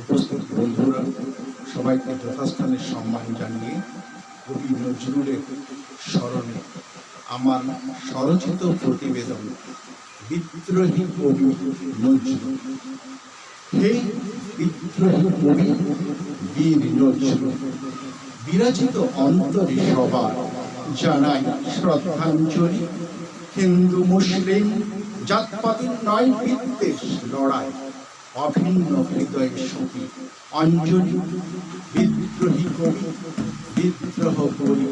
উপস্থিত বন্ধুরা, সবাইকে যথাস্থানে সম্মান জানিয়ে কবি নজরুলের স্মরণে আমার স্বরচিত প্রতিবেদন, বিদ্রোহী কবি নজরুল। হে বিদ্রোহী কবি বীর নজরুল, বিরাজিত অন্তরে সবার জানাই শ্রদ্ধাঞ্জলি। হিন্দু, মুসলিম, জাতপাতির নয় বিদ্বেষ লড়াই। অভিন্ন হৃদয়ের সঙ্গে অঞ্জলি বিদ্রোহী কবি বিদ্রোহ করি,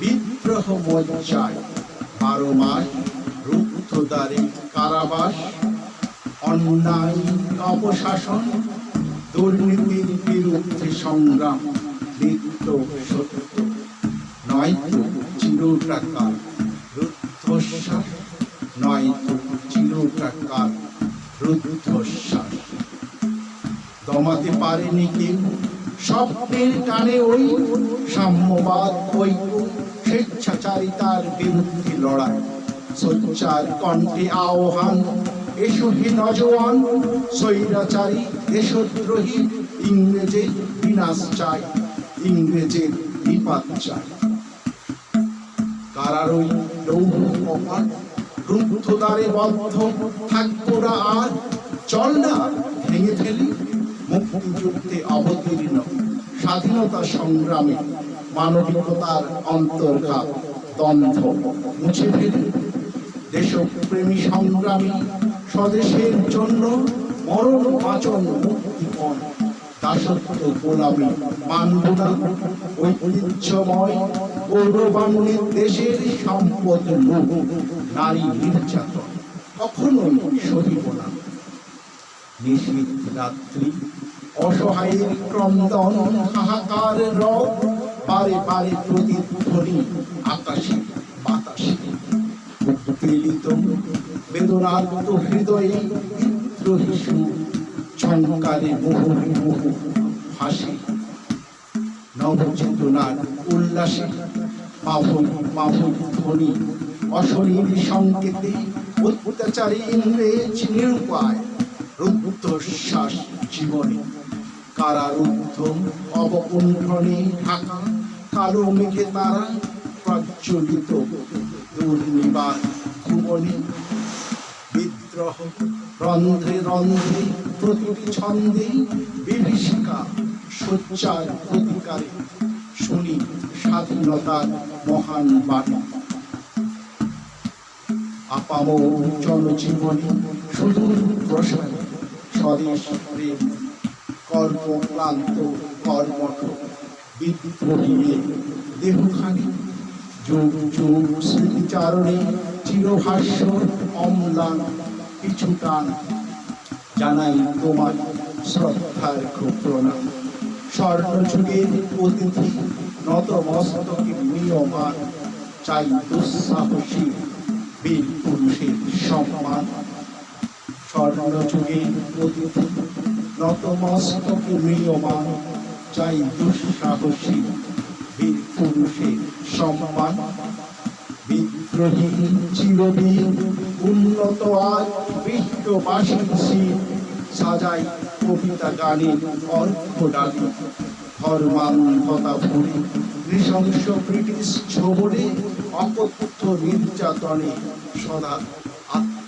বিদ্রোহ মজ্জায়, বারো মাস রুদ্ধদ্বারে কারাবাস, অন্যায় অপশাসন দুর্নীতির বিরুদ্ধে সংগ্রাম, নিত্য সত্য। নয়তো চিরটাকার রুদ্ধশ্বাস, নয়তো চিরটাকার রুদ্ধশ্বাস। দমাতে পারেনি কেউ। স্বপ্নের টানে ওই সাম্যবাদ ঐক্য স্বেচ্ছাচারিতার বিরুদ্ধে লড়াই। সোচ্চার কণ্ঠে আহ্বান, এসো হে নজওয়ান, স্বৈরাচারী দেশদ্রোহী ইংরেজের বিনাশ চাই, ইংরেজের বিপাত চাই। কারারই লৌহ কপাট রুদ্ধদ্বারে বদ্ধ, থাকব না আর, চল না, ভেঙে ফেলি। মুক্তিযুদ্ধে অবতীর্ণ, স্বাধীনতা সংগ্রামে মানবিকতার অন্তর্ঘাত, দ্বন্দ্ব মুছে ফেলি। দেশপ্রেমী সংগ্রামী স্বদেশের জন্য মরণ বাচন মুক্তিপণ দাসত্ব গোলামী মানব না, ঐতিহ্যময় গৌরবান্বিত দেশের সম্পদ লোভ নারী নির্যাতন কখনোই সহিব না। রাত্রি অসহায়ের ক্রন্দন, হাহাকার রব পারে পারে প্রতিধ্বনি, আকাশে বাতাসে। উৎপীড়িত হৃদয়ে মুহু হাসি। নবচেতনার উল্লাসে মাহুল মাহুল ধ্বনি, অশরীর সংকেতে অত্যাচারী ইংরেজ নিরুপায় রুদ্ধশ্বাস জীবনে। কারারুদ্ধ অবকুণ্ঠনে ঢাকা কালো মেঘে তারা প্রজ্বলিত দুর্নিবার ভুবনে। বিদ্রোহ রন্ধ্রে রন্ধ্রে প্রতিটি ছন্দে বিভীষিকা সোচ্চার প্রতিকারে। শুনি স্বাধীনতার মহান বাণী। আপাম জনজীবনে সুদূর প্রসারে। স্বদেশ প্রেম কর্মক্লান্ত কর্মঠ বিদ্রোহী দেহখানি যুগ যুগ স্মৃতিচারণে চিরভাষ্য অম্লান পিছু টান জানাই তোমার শ্রদ্ধার প্রণাম স্বর্ণযুগের অতিথি নত মস্তকে নিয়মান চাই দুঃসাহসী বীর পুরুষের সম্মান। স্বর্ণযুগের অতিথি নত মস্তকে নিয়মান চাই দুঃসাহসী বীর পুরুষের সম্মান। বিদ্রোহী চিরবীর উন্নত আজ বিশ্ববাসীর শির সাজাই কবিতা গানের অর্থ ডালি। ধর্মান্ধতা ভরে নৃশংস ব্রিটিশ ছবরে অকথ্য নির্যাতনে সদা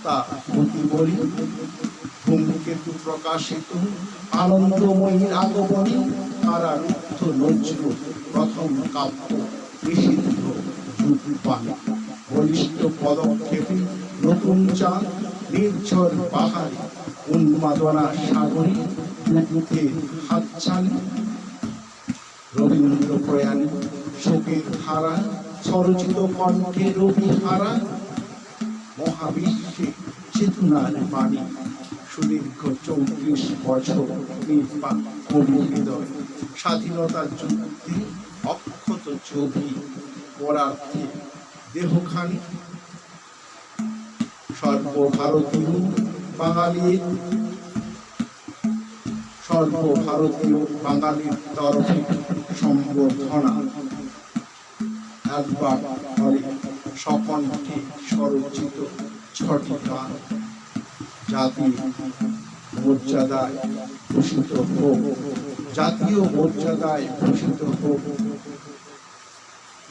আত্মা গতি বলি প্রকাশিত আনন্দময়ীর আগমনে তারা রুদ্ধ নজরুল, প্রথম কাব্য নিষিদ্ধ যুগ পানে বলিষ্ঠ পদক্ষেপে নতুন চাঁদ, নির্ঝর পাহাড়ে উন্মাদনা সাগরে বুকে হাতছানি। রবীন্দ্র প্রয়াণ শোকের ধারা, স্বরচিত কণ্ঠে রবি হারা মহাবিশ্বে চেতনার বাণী। সুদীর্ঘ চৌত্রিশ বছর হৃদয় স্বাধীনতার যুদ্ধে অক্ষত ছবি পরার্থে দেহখানি। সর্বভারতীয় বাঙালির সর্বভারতীয় বাঙালির তরফে সম্বর্ধনা। একবার সকণ্ঠে স্বরচিত ছটি গান জাতির মর্যাদায় ভূষিত হোক। জাতীয় মর্যাদায় ভূষিত হোক।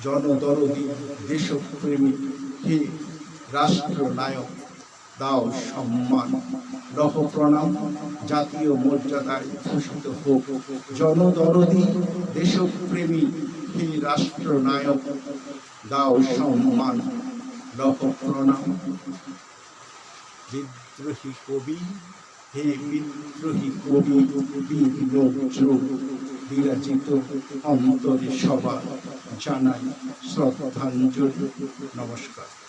জনদরদি দেশপ্রেমী হে রাষ্ট্রনায়ক দাও সম্মান। লহ প্রণাম, জাতীয় মর্যাদায় ভূষিত হোক। জনদরদি দেশপ্রেমী হে রাষ্ট্রনায়ক দাও সম্মান লহ প্রণাম। বিদ্রোহী কবি, হে বিদ্রোহী কবি, বিদ্রোহ বিরাজিত অন্তরে সবার জানাই শ্রদ্ধাঞ্জলি। নমস্কার।